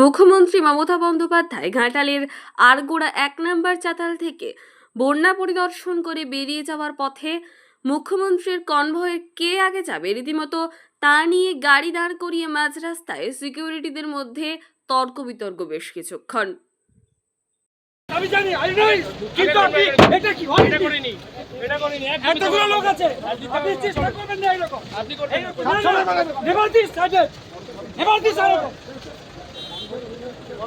মুখ্যমন্ত্রী মমতা বন্দ্যোপাধ্যায় ঘাটালের আরগোড়া এক নম্বর চাতাল থেকে বন্যা পরিদর্শন করে বেরিয়ে যাওয়ার পথে মুখ্যমন্ত্রীর কনভয়ে কে আগে যাবে? রীতিমতো তা নিয়ে গাড়ি দাঁড় করিয়ে মাঝ রাস্তায় সিকিউরিটিদের মধ্যে তর্ক বিতর্ক বেশ কিছুক্ষণ। আমি জানি আই নই কিন্তু আপনি এটা কি হয় এটা করিনি। এটা করিনি। একদমই এতগুলো লোক আছে। আপনি চেষ্টা করবেন না এরকম। আপনি করবেন। না। নেভার দিস দিস এরকম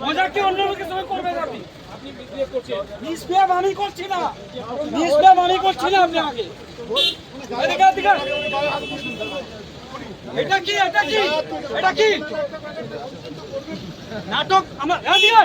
মজাকে অন্য লোকের সঙ্গে করবেন আপনি? করছি না। মিসবিহেভ করছি না আপনি আগে। এটা কি কি? কি? নাটক আমার এদিকে।